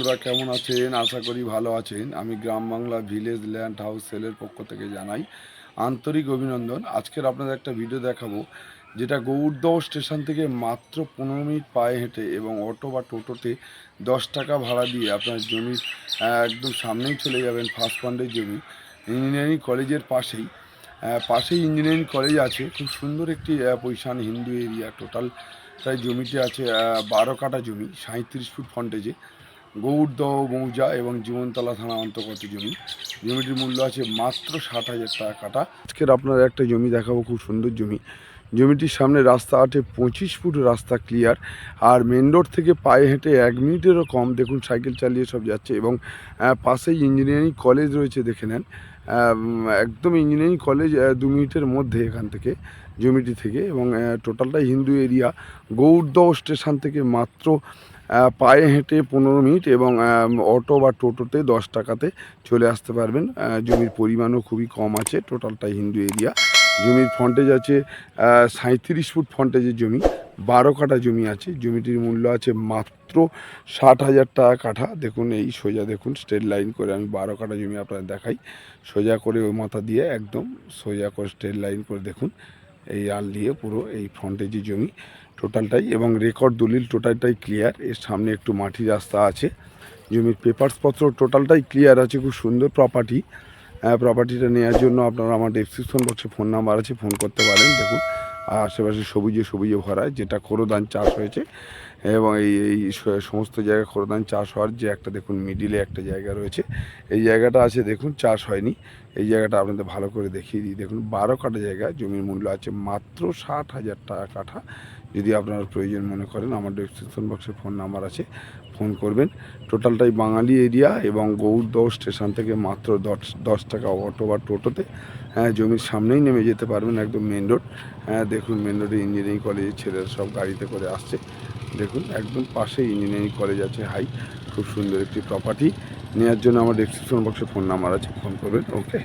আপনারা কেমন আছেন? আশা করি ভালো আছেন। আমি Gram Bangla village land house সেলের পক্ষ থেকে জানাই আন্তরিক অভিনন্দন। আজকের আপনাদের একটা ভিডিও দেখাবো যেটা গৌরদহ স্টেশন থেকে মাত্র পনেরো মিনিট পায়ে হেঁটে এবং অটো বা টোটোতে দশ টাকা ভাড়া দিয়ে আপনার জমি আহ, একদম সামনেই চলে যাবেন ফার্স্ট ফান্ডের জমি। ইঞ্জিনিয়ারিং কলেজের পাশেই পাশেই ইঞ্জিনিয়ারিং কলেজ আছে। খুব সুন্দর একটি পৈশান হিন্দু এরিয়া। টোটাল প্রায় জমিটি আছে বারো কাটা জমি সাঁত্রিশ ফুট ফন্টেজে গৌরদহ মৌজা এবং জীবনতলা থানা অন্তর্গত জমি। জমিটির মূল্য আছে মাত্র ষাট হাজার টাকা কাটা। আজকের আপনার একটা জমি দেখাবো, খুব সুন্দর জমি। জমিটির সামনে রাস্তা আছে পঁচিশ ফুট রাস্তা ক্লিয়ার আর মেন রোড থেকে পায়ে হেঁটে এক মিনিটেরও কম। দেখুন, সাইকেল চালিয়ে সব যাচ্ছে এবং পাশেই ইঞ্জিনিয়ারিং কলেজ রয়েছে, দেখে নেন। একদম ইঞ্জিনিয়ারিং কলেজ দু মিনিটের মধ্যে এখান থেকে, জমিটি থেকে। এবং টোটালটাই হিন্দু এরিয়া গৌরদহ স্টেশন থেকে মাত্র পায়ে হেঁটে পনেরো মিনিট এবং অটো বা টোটোতে দশ টাকাতে চলে আসতে পারবেন। জমির পরিমাণও খুবই কম আছে টোটালটাই হিন্দু এরিয়া। জমির ফন্টেজ আছে সাঁত্রিশ ফুট ফন্টেজের জমি, বারো কাঠা জমি আছে। জমিটির মূল্য আছে মাত্র ষাট হাজার টাকা কাঠা। দেখুন, এই সোজা দেখুন স্ট্রেট লাইন করে আমি বারো কাঠা জমি আপনাদের দেখাই। সোজা করে ওই মাথা দিয়ে একদম সোজা করে স্ট্রেট লাইন করে দেখুন। এই আল দিয়ে পুরো এই ফ্রন্টেজে জমি টোটালটাই এবং রেকর্ড দলিল টোটালটাই ক্লিয়ার এর সামনে একটু মাটি রাস্তা আছে। জমির পেপারসপত্র টোটালটাই ক্লিয়ার আছে। খুব সুন্দর প্রপার্টি প্রপার্টিটা নেওয়ার জন্য আপনারা আমার ডেসক্রিপশন বক্সে ফোন নাম্বার আছে ফোন করতে পারেন। দেখুন, আর আশেপাশে সবুজে সবুজে ভরা যেটা খোরোদান চাষ হয়েছে। এবং এই এই সমস্ত জায়গায় খোরোদান চাষ হওয়ার যে একটা, দেখুন মিডিলে একটা জায়গা রয়েছে। এই জায়গাটা আছে, দেখুন, চাষ হয়নি। এই জায়গাটা আপনাদের ভালো করে দেখিয়ে দিই। দেখুন, বারো কাঠা জায়গায় জমির মূল্য আছে মাত্র ষাট হাজার টাকা কাঠা। যদি আপনার প্রয়োজন মনে করেন, আমার ডেসক্রিপশন বক্সে ফোন নাম্বার আছে ফোন করবেন। টোটালটাই বাঙালি এরিয়া এবং গৌরদহ স্টেশন থেকে মাত্র দশ দশ টাকা অটো বা টোটোতে হ্যাঁ জমির সামনেই নেমে যেতে পারবেন একদম মেন রোড হ্যাঁ দেখুন মেন রোডে ইঞ্জিনিয়ারিং কলেজের ছেলেরা সব গাড়িতে করে আসছে। দেখুন, একদম পাশে ইঞ্জিনিয়ারিং কলেজ আছে হাই খুব সুন্দর একটি প্রপার্টি নেওয়ার জন্য আমার ডিসক্রিপশন বক্সে ফোন নাম্বার আছে ফোন করবেন ওকে